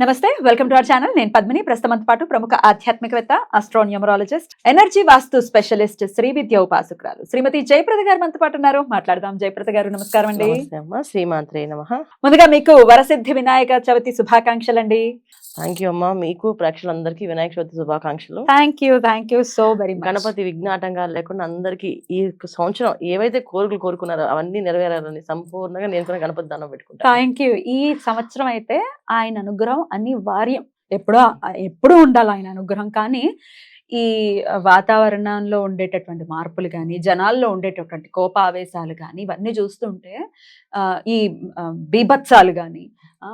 నమస్తే welcome to our channel. నేను పద్మిని. ప్రస్తుతం పాటు ప్రముఖ ఆధ్యాత్మికవేత్త astronumerologist energy vastu specialist Shri Vidya ఉపాసకురాలు Shrimati Jayaprada గారు మనతో పాటు ఉన్నారు. మాట్లాడదాం. జయప్రద గారు నమస్కారం అండి. శ్రీమాత్రే నమ. ముందుగా మీకు వరసిద్ధి వినాయక చవితి శుభాకాంక్షలు అండి థ్యాంక్ యూ అమ్మ. మీకు ప్రేక్షకులందరికీ వినాయక చవితి శుభాకాంక్షలు. Thank you thank you so very much Ganapati విఘ్నాటంగాలు లేకుండా అందరికీ ఈ సంవత్సరం ఏవైతే కోరికలు కోరుకున్నారో అవన్నీ నెరవేరాలని సంపూర్ణంగా నేను కూడా గణపతి దానం పెట్టుకుంటాను. థ్యాంక్ యూ ఈ సంవత్సరం అయితే ఆయన అనుగ్రహం అనివార్యం. ఎప్పుడో ఎప్పుడూ ఉండాలి ఆయన అనుగ్రహం. కానీ ఈ వాతావరణంలో ఉండేటటువంటి మార్పులు కానీ జనాల్లో ఉండేటటువంటి కోపావేశాలు కానీ ఇవన్నీ చూస్తుంటే ఈ బీభత్సాలు కానీ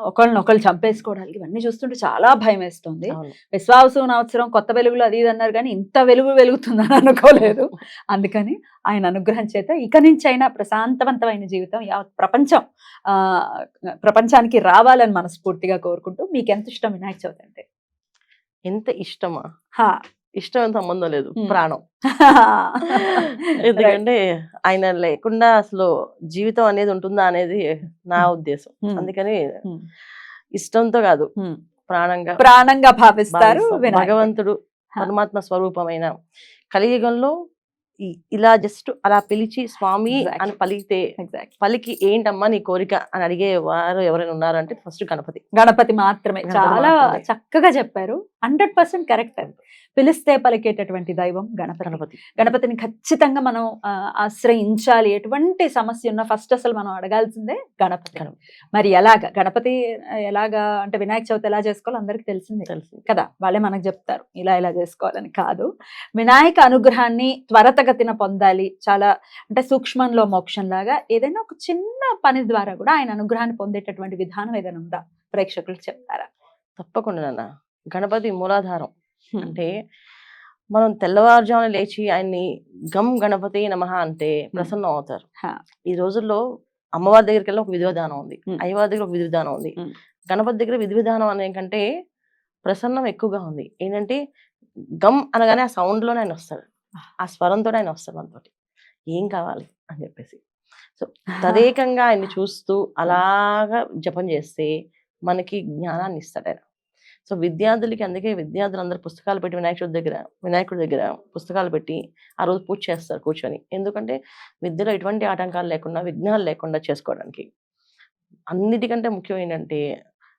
ఒకళ్ళనొకళ్ళు చంపేసుకోవడాలు ఇవన్నీ చూస్తుంటే చాలా భయం వేస్తుంది అవును. విశ్వాసం అవసరం కొత్త వెలుగులు అది ఇది అన్నారు కానీ ఇంత వెలుగు వెలుగుతుందని అనుకోలేదు అందుకని ఆయన అనుగ్రహం చేత ఇక నుంచి అయినా ప్రశాంతవంతమైన జీవితం యావత్ ప్రపంచం ఆ ప్రపంచానికి రావాలని మనస్ఫూర్తిగా కోరుకుంటూ మీకు ఎంత ఇష్టం వినాయక చవితి అంటే ఎంత ఇష్టమా హా. ఇష్టం ఎంత సంబంధం లేదు. ప్రాణం ఎందుకంటే ఆయన లేకుండా అసలు జీవితం అనేది ఉంటుందా అనేది నా. ఉద్దేశం. అందుకని. ఇష్టంతో కాదు. ప్రాణంగా ప్రాణంగా భావిస్తారు. భగవంతుడు. పరమాత్మ స్వరూపమైన కలియుగంలో ఇలా జస్ట్ అలా పిలిచి స్వామి. అని పలికితే. పలికి ఏంటమ్మా నీ కోరిక అని అడిగే వారు ఎవరైనా ఉన్నారంటే ఫస్ట్ గణపతి గణపతి మాత్రమే చాలా. చక్కగా చెప్పారు హండ్రెడ్ పర్సెంట్ కరెక్ట్ అది పిలిస్తే పలికేటటువంటి దైవం గణపతి. గణపతి. గణపతిని ఖచ్చితంగా మనం ఆశ్రయించాలి. ఎటువంటి సమస్య ఉన్నా ఫస్ట్ అసలు మనం అడగాల్సిందే గణపతి. మరి ఎలాగ గణపతి ఎలాగా అంటే వినాయక చవితి ఎలా చేసుకోవాలో అందరికి తెలిసిందే తెలుసు కదా? వాళ్ళే మనకు చెప్తారు ఇలా ఇలా చేసుకోవాలని కాదు. వినాయక అనుగ్రహాన్ని త్వరతగతిన పొందాలి. చాలా అంటే సూక్ష్మంలో మోక్షం లాగా ఏదైనా ఒక చిన్న పని ద్వారా కూడా ఆయన అనుగ్రహాన్ని పొందేటటువంటి విధానం ఏదైనా ఉందా? ప్రేక్షకులకు చెప్తారా? తప్పకుండా గణపతి మూలాధారం. అంటే మనం తెల్లవారుజామున లేచి ఆయన్ని గమ్ గణపతి నమః అంటే ప్రసన్నం అవుతారు. ఈ రోజుల్లో అమ్మవారి దగ్గరికి వెళ్ళి ఒక విధి విధానం ఉంది. అయ్యవారి దగ్గర ఒక విధి విధానం ఉంది. గణపతి దగ్గర విధి విధానం అనే కంటే ప్రసన్నం ఎక్కువగా ఉంది. ఏంటంటే గమ్ అనగానే ఆ సౌండ్లోనే ఆయన వస్తాడు. ఆ స్వరంతో ఆయన వస్తాడు మనతోటి. ఏం కావాలి అని చెప్పేసి. సో తదేకంగా ఆయన్ని చూస్తూ అలాగా జపం చేస్తే మనకి జ్ఞానాన్ని ఇస్తాడు ఆయన. సో విద్యార్థులకి అందుకే విద్యార్థులు అందరూ పుస్తకాలు పెట్టి వినాయకుడి దగ్గర వినాయకుడి దగ్గర పుస్తకాలు పెట్టి ఆ రోజు పూజ చేస్తారు కూర్చొని ఎందుకంటే విద్యలో ఎటువంటి ఆటంకాలు లేకుండా విఘ్నాలు లేకుండా చేసుకోవడానికి అన్నిటికంటే ముఖ్యం ఏంటంటే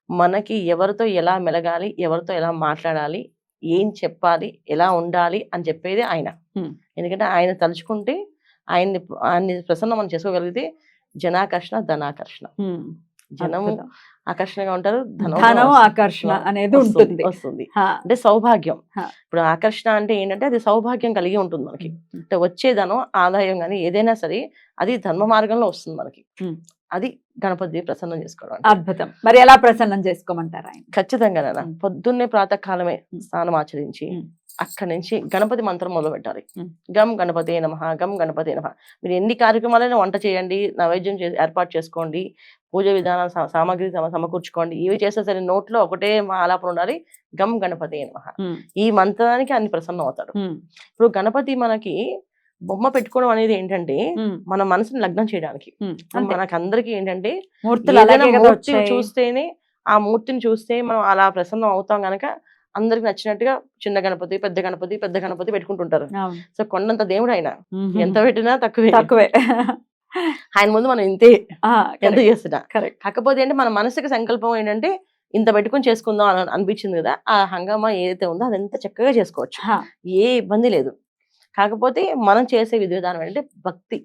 మనకి ఎవరితో ఎలా మెలగాలి ఎవరితో ఎలా మాట్లాడాలి ఏం చెప్పాలి ఎలా ఉండాలి అని చెప్పేది ఆయన. ఎందుకంటే ఆయన తలుచుకుంటే ఆయన్ని ఆయన్ని ప్రసన్నం మనం చేసుకోగలిగితే జనాకర్షణ ధనాకర్షణ. జనము. ఆకర్షణగా ఉంటారు ధనం. ఆకర్షణ అనేది ఉంటుంది వస్తుంది. అంటే సౌభాగ్యం. ఇప్పుడు ఆకర్షణ అంటే ఏంటంటే అది సౌభాగ్యం కలిగి ఉంటుంది మనకి. అంటే వచ్చే ధనం ఆదాయం కానీ ఏదైనా సరే అది ధర్మ మార్గంలో వస్తుంది మనకి. అది గణపతి ప్రసన్నం చేసుకోవడం. అద్భుతం మరి ఎలా ప్రసన్నం చేసుకోమంటారు ఆయన ఖచ్చితంగా. పొద్దున్నే ప్రాతకాలమే. స్నానం ఆచరించి. అక్కడి నుంచి గణపతి మంత్రం మొదలు పెట్టాలి. గమ్ గణపతి నమ గమ్ గణపతి నమ మీరు ఎన్ని కార్యక్రమాలైనా వంట చేయండి నైవేద్యం చేసి ఏర్పాటు చేసుకోండి పూజ విధానం సామాగ్రి సమ- సమకూర్చుకోండి ఇవి చేస్తే సరే నోట్లో ఒకటే ఆలాపన ఉండాలి గమ్ గణపతి నమ. ఈ మంత్రానికి అన్ని ప్రసన్నం అవుతాడు. ఇప్పుడు గణపతి మనకి బొమ్మ పెట్టుకోవడం అనేది ఏంటంటే. మన మనసుని లగ్నం చేయడానికి హ్మ్. ఇప్పుడు అంతే. మనకి అందరికి ఏంటంటే వచ్చాయి. చూస్తేనే ఆ మూర్తిని చూస్తే మనం అలా ప్రసన్నం అవుతాం గనక అందరికి నచ్చినట్టుగా చిన్న గణపతి పెద్ద గణపతి పెద్ద గణపతి పెట్టుకుంటుంటారు. సో కొండంత దేవుడు ఆయన. ఎంత పెట్టినా తక్కువే తక్కువే ఆయన ముందు మనం ఇంతే ఎంత చేస్తున్నా. కాకపోతే ఏంటి మన మనసుకి సంకల్పం ఏంటంటే ఇంత పెట్టుకొని చేసుకుందాం అని అనిపించింది కదా ఆ హంగామా ఏదైతే ఉందో అది ఎంత చక్కగా చేసుకోవచ్చు. ఏ ఇబ్బంది లేదు కాకపోతే మనం చేసే విధి విధానం ఏంటంటే భక్తి.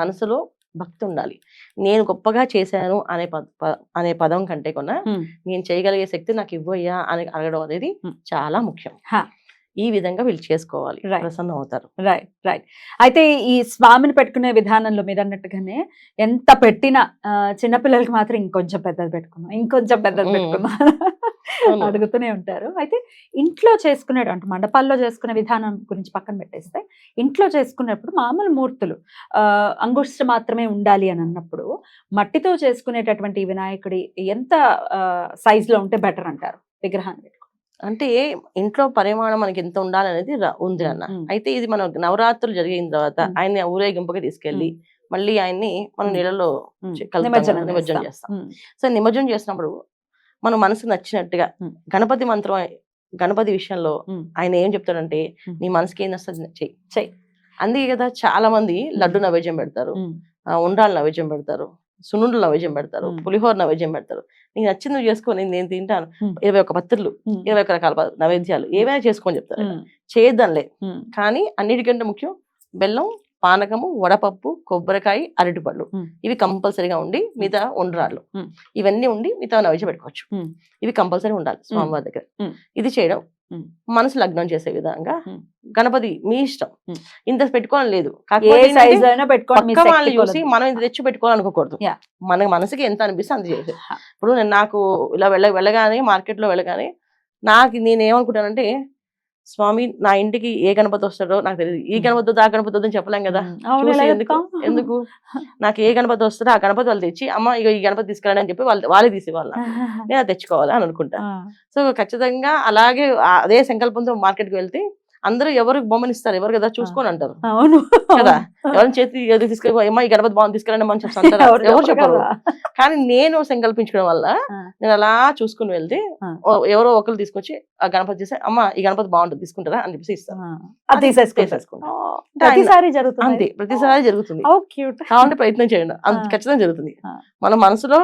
మనసులో భక్తి ఉండాలి నేను గొప్పగా చేశాను అనే అనే పదం కంటే కొన్నా. నేను చేయగలిగే శక్తి నాకు ఇవ్వయ్యా అని అడగడం అనేది. చాలా ముఖ్యం హా. ఈ విధంగా వీళ్ళు చేసుకోవాలి. ప్రసన్నం అవుతారు రైట్ రైట్ అయితే ఈ స్వామిని పెట్టుకునే విధానంలో మీరు అన్నట్టుగానే ఎంత పెట్టినా చిన్నపిల్లలకి మాత్రం ఇంకొంచెం పెద్దది పెట్టుకున్నాం ఇంకొంచెం పెద్దది. పెట్టుకున్నాం. అడుగుతూనే ఉంటారు అయితే ఇంట్లో చేసుకునే అంటే మండపాల్లో చేసుకునే విధానం గురించి పక్కన పెట్టేస్తే ఇంట్లో చేసుకునేప్పుడు మామూలు మూర్తులు ఆ, అంగుష్ట మాత్రమే ఉండాలి అని అన్నప్పుడు మట్టితో చేసుకునేటటువంటి వినాయకుడి ఎంత సైజ్లో ఉంటే బెటర్ అంటారు విగ్రహాన్ని అంటే ఇంట్లో పరిమాణం మనకి ఎంత ఉండాలనేది ఉంది అన్న. అయితే ఇది మనం నవరాత్రులు జరిగిన తర్వాత. ఆయన్ని ఊరేగింపుగా తీసుకెళ్ళి మళ్ళీ ఆయన్ని మనం. నీళ్ళలో నిమజ్జనం చేస్తాం. సో నిమజ్జనం చేసినప్పుడు మన మనసుకు నచ్చినట్టుగా. గణపతి మంత్రం గణపతి విషయంలో. ఆయన ఏం చెప్తాడంటే. నీ మనసుకి ఏం వస్తుంది చెయ్యి చెయ్. అందుకే కదా చాలా మంది లడ్డు నైవేద్యం పెడతారు ఉండ్రాళ్ళు నైవేద్యం పెడతారు సున్నుండలు నైవేద్యం పెడతారు. పులిహోర నైవేద్యం పెడతారు నీకు నచ్చింది నువ్వు చేసుకో నేను తింటాను. ఇరవై ఒక పత్రులు. ఇరవై ఒక రకాల నైవేద్యాలు ఏవైనా చేసుకోని చెప్తారు. చేయొద్దాంలే ఉమ్. కానీ అన్నిటికంటే ముఖ్యం బెల్లం పానకము వడపప్పు కొబ్బరికాయ అరటిపళ్ళు. ఇవి కంపల్సరీగా ఉండి మిగతా ఉండ్రాళ్ళు. ఇవన్నీ ఉండి మిగతా నైవేద్యం పెట్టుకోవచ్చు. ఇవి కంపల్సరీ ఉండాలి స్వామివారి దగ్గర. ఇది చేయడం. మనసు లగ్నం చేసే విధంగా. గణపతి మీ ఇష్టం. ఇంత పెట్టుకోవడం లేదు చూసి. మనం ఇది తెచ్చి పెట్టుకోవాలనుకోకూడదు. మన మనసుకి ఎంత అనిపిస్తే అంత చేసేది. ఇప్పుడు నేను నాకు ఇలా వెళ్ళ వెళ్ళగానే మార్కెట్లో వెళ్ళగానే నాకు నేను ఏమనుకుంటానంటే స్వామి నా ఇంటికి ఏ గణపతి వస్తాడో నాకు తెలియదు ఈ. గణపతి ఆ గణపతి వద్దని చెప్పలేం కదా. ఎందుకు? నాకు ఏ గణపతి వస్తాడో ఆ గణపతి వాళ్ళు తెచ్చి అమ్మ ఇక ఈ గణపతి తీసుకురండి అని చెప్పి వాళ్ళు వాళ్ళే తీసేవాళ్ళ. నేను అది తెచ్చుకోవాలి అని అనుకుంటా. సో ఖచ్చితంగా అలాగే అదే సంకల్పంతో మార్కెట్కి వెళ్తే అందరూ ఎవరు బొమ్మనిస్తారు ఎవరు కదా? చూసుకొని అంటారు. అవును. కదా? ఎవరిని చేతి ఏది తీసుకెళ్ళి అమ్మ ఈ గణపతి బాగుంది తీసుకెళ్ళండి మనం చెప్తారు ఎవరు ఎవరు చెప్పరు. కానీ నేను సంకల్పించడం వల్ల. నేను అలా చూసుకుని వెళ్తే ఎవరో ఒకరు తీసుకొచ్చి ఆ గణపతి చేస్తే అమ్మ ఈ గణపతి బాగుంటుంది తీసుకుంటారా? అని చెప్పేసి ఇస్తాను అంతే ప్రతిసారి జరుగుతుంది. కావాలంటే ప్రయత్నం చేయండి. ఖచ్చితంగా జరుగుతుంది. మన మనసులో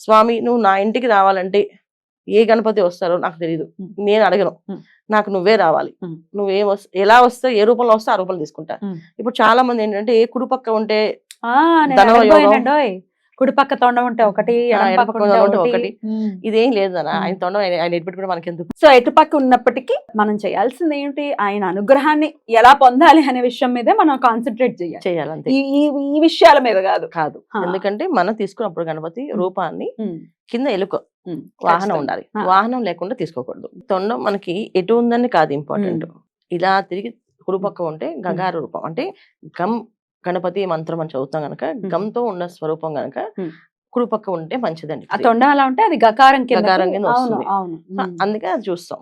స్వామి నువ్వు నా ఇంటికి రావాలంటే ఏ గణపతి వస్తారో నాకు తెలియదు. నేను అడగను. నాకు నువ్వే రావాలి. నువ్వేం వస్త ఎలా వస్తే ఏ రూపంలో వస్తే ఆ రూపంలో తీసుకుంటా. ఇప్పుడు చాలా మంది ఏంటంటే ఏ కుడి పక్క ఉంటే ఆ, కుడి పక్క తొండం ఉంటే ఒకటి ఒకటి. ఇదేం లేదు అన్న. ఆయన తొండం ఆయన ఎట్టుపెట్టుకుంటే మనకి ఎందుకు సో ఎటుపక్క ఉన్నప్పటికీ మనం చేయాల్సింది ఏంటి? ఆయన అనుగ్రహాన్ని ఎలా పొందాలి అనే విషయం మీదే మనం కాన్సన్ట్రేట్ చేయాలి. చేయాలంతే. ఈ విషయాల మీద కాదు. కాదు. ఎందుకంటే మనం తీసుకున్నప్పుడు గణపతి రూపాన్ని కింద ఎలుక వాహనం. ఉండాలి. వాహనం లేకుండా తీసుకోకూడదు. తొండం మనకి ఎటు ఉందని కాదు ఇంపార్టెంట్ ఇలా తిరిగి కుడిపక్క ఉంటే గంగారు రూపం. అంటే గమ్ గణపతి మంత్రం అని చదువుతాం గనక గంతో ఉన్న స్వరూపం గనక ఉమ్. కుడిపక్క ఉంటే మంచిదండి. తొండం అలా ఉంటే అది గకారం గకారం కింద వస్తుంది. అందుకే అది చూస్తాం.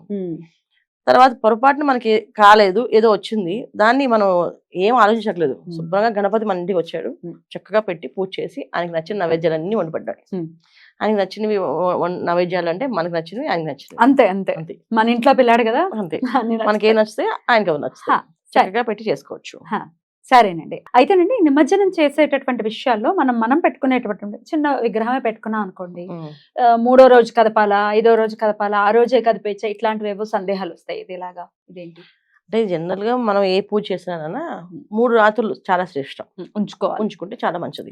తర్వాత పొరపాటున మనకి కాలేదు ఏదో వచ్చింది దాన్ని మనం ఏం ఆలోచించట్లేదు. శుభ్రంగా గణపతి మన ఇంటికి వచ్చాడు. చక్కగా పెట్టి పూజ చేసి ఆయనకి నచ్చిన నైవేద్యాలన్నీ వండిపడ్డాడు. ఆయనకి నచ్చినవి నైవేద్యాలు అంటే మనకి నచ్చినవి ఆయనకి నచ్చినవి. అంతే అంతే. అంతే. మన ఇంట్లో పిల్లాడు కదా? అంతే. మనకి ఏం నచ్చితే ఆయనకి హా, చక్కగా పెట్టి చేసుకోవచ్చు. సరేనండి. అయితేనండి నిమజ్జనం చేసేటటువంటి విషయాల్లో మనం మనం పెట్టుకునేటటువంటి చిన్న విగ్రహమే పెట్టుకున్నాం అనుకోండి. మూడో రోజు కదపాలా ఐదో రోజు కదపాలా ఆ రోజే కదిపేచ్చా ఇట్లాంటివి ఏవో సందేహాలు వస్తాయి. ఇది ఇలాగా ఇదేంటి? అంటే జనరల్గా మనం ఏ పూజ చేసినా మూడు రాత్రులు చాలా శ్రేష్టం. ఉం, ఉంచుకోవాలి. ఉంచుకుంటే చాలా మంచిది.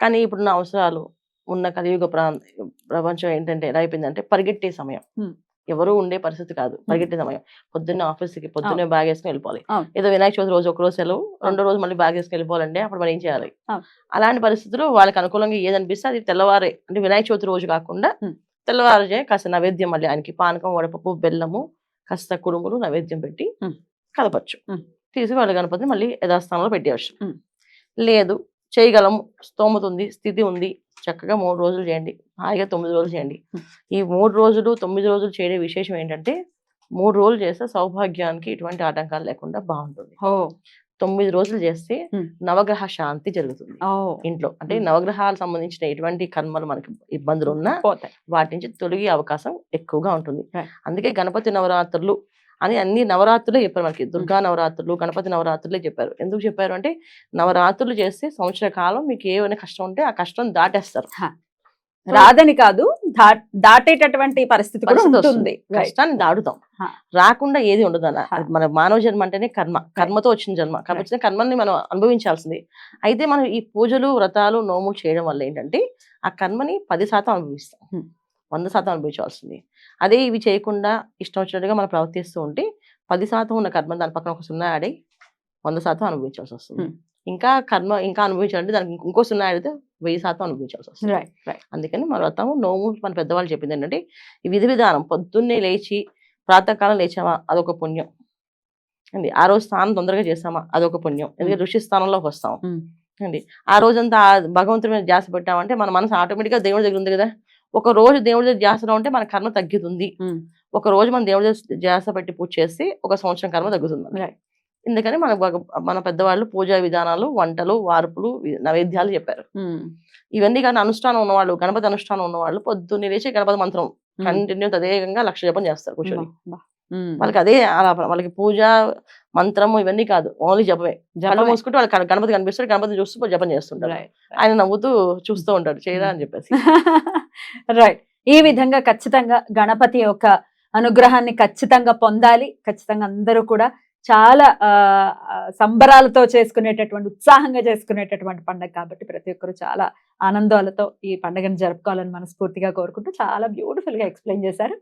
కానీ ఇప్పుడు నా అవసరాలు ఉన్న కలియుగ ప్రా- ప్రపంచం ఏంటంటే ఎలా అయిపోయిందంటే పరిగెట్టే సమయం. ఎవరు ఉండే పరిస్థితి కాదు పరిగెట్టే సమయం పొద్దున్నే ఆఫీస్కి పొద్దున్నే బ్యాగ్ వేసుకుని వెళ్ళిపోవాలి. ఏదో వినాయక చవితి రోజు ఒక రోజు సెలవు రెండో రోజు మళ్ళీ బ్యాగ్ వేసుకుని వెళ్ళిపోవాలంటే అప్పుడు మనం ఏం చేయాలి. అలాంటి పరిస్థితుల్లో వాళ్ళకి అనుకూలంగా ఏది అనిపిస్తే అది తెల్లవారే అంటే వినాయక చవితి రోజు కాకుండా. తెల్లవారుజే కాస్త నైవేద్యం మళ్ళీ ఆయనకి పానకం వడపప్పు బెల్లము కాస్త కుడుములు నైవేద్యం పెట్టి. కలపచ్చు. తీసి వాళ్ళ గణపతిని మళ్ళీ యథాస్థానంలో పెట్టేయచ్చు ఉం. లేదు చేయగలము స్తోమత ఉంది స్థితి ఉంది చక్కగా మూడు రోజులు చేయండి. హాయిగా తొమ్మిది రోజులు చేయండి. ఈ మూడు రోజులు తొమ్మిది రోజులు చేయడే విశేషం ఏంటంటే మూడు రోజులు చేస్తే సౌభాగ్యానికి ఎటువంటి ఆటంకాలు లేకుండా బాగుంటుంది. ఓ. తొమ్మిది రోజులు చేస్తే. నవగ్రహ శాంతి జరుగుతుంది. ఇంట్లో. అంటే. నవగ్రహాలకు సంబంధించిన ఎటువంటి కర్మలు మనకి ఇబ్బందులు ఉన్నా పోతాయి. వాటి నుంచి తొలగే అవకాశం ఎక్కువగా ఉంటుంది. అందుకే గణపతి నవరాత్రులు అని అన్ని నవరాత్రులే చెప్పారు మనకి. దుర్గా నవరాత్రులు గణపతి నవరాత్రులే చెప్పారు. ఎందుకు చెప్పారు అంటే నవరాత్రులు చేస్తే సంవత్సర కాలం మీకు ఏమైనా కష్టం ఉంటే ఆ కష్టం దాటేస్తారు. రాదని కాదు దాటేటటువంటి పరిస్థితి కూడా పరిస్థితి ఉంటుంది. వస్తుంది. కష్టాన్ని దాడుతాం. రాకుండా ఏది ఉండదు అన్న. మన మానవ జన్మ అంటేనే కర్మ. కర్మతో వచ్చిన జన్మ. కాబట్టి కర్మని మనం అనుభవించాల్సింది. అయితే మనం ఈ పూజలు వ్రతాలు నోములు చేయడం వల్ల ఏంటంటే ఆ కర్మని పది శాతం అనుభవిస్తాం. వంద శాతం అనుభవించాల్సింది అదే ఇవి చేయకుండా ఇష్టం వచ్చినట్టుగా మనం ప్రవర్తిస్తూ ఉంటే పది శాతం ఉన్న కర్మ దాని పక్కన ఒక సున్నా ఆడి వంద శాతం అనుభవించాల్సి వస్తుంది. ఇంకా కర్మ ఇంకా అనుభవించాలంటే దానికి ఇంకో సున్నా ఆడితే వెయ్యి శాతం అనుభవించాల్సి వస్తుంది. రైట్ రైట్ అందుకని మన వ్రతము నోము మన పెద్దవాళ్ళు చెప్పింది ఏంటంటే ఈ విధి విధానం పొద్దున్నే లేచి ప్రాతకాలం లేచామా అదొక పుణ్యం. అండి ఆ రోజు స్నానం తొందరగా చేస్తామా అదొక పుణ్యం. ఎందుకంటే ఋషి స్థానంలోకి వస్తాం. అండి ఆ రోజంతా భగవంతుడి మీద ధ్యాస పెట్టామంటే మన మనసు ఆటోమేటిక్గా దేవుడి దగ్గర ఉంది కదా. ఒక రోజు దేవుడి దగ్గర ధ్యాసలో ఉంటే మన కర్మ తగ్గుతుంది. ఒక రోజు మన దేవుడి దగ్గర ధ్యాస పెట్టి పూజ చేస్తే ఒక సంవత్సరం కర్మ తగ్గుతుంది. ఎందుకని మన మన పెద్దవాళ్ళు పూజా విధానాలు వంటలు వార్పులు నైవేద్యాలు చెప్పారు. ఇవన్నీ కానీ అనుష్ఠానం ఉన్నవాళ్ళు గణపతి అనుష్ఠానం ఉన్నవాళ్ళు పొద్దున్నే లేచి గణపతి మంత్రం. కంటిన్యూ తదేకంగా లక్ష జపం చేస్తారు కూర్చొని. వాళ్ళకి అదే వాళ్ళకి పూజ మంత్రము ఇవన్నీ కాదు. ఓన్లీ జపమే. జపమే. మూసుకుంటే వాళ్ళు గణ- గణపతి కనిపిస్తారు గణపతిని చూస్తూ జపం చేస్తుంటారు. ఆయన నవ్వుతూ చూస్తూ ఉంటాడు. చేయరా అని చెప్పేసి. రైట్ ఈ విధంగా ఖచ్చితంగా గణపతి యొక్క అనుగ్రహాన్ని ఖచ్చితంగా పొందాలి. ఖచ్చితంగా అందరూ కూడా చాలా సంబరాలతో చేసుకునేటటువంటి ఉత్సాహంగా చేసుకునేటటువంటి పండుగ కాబట్టి ప్రతి ఒక్కరు చాలా ఆనందాలతో ఈ పండుగను జరుపుకోవాలని మనస్ఫూర్తిగా కోరుకుంటూ చాలా బ్యూటిఫుల్గా ఎక్స్ప్లెయిన్ చేశారు.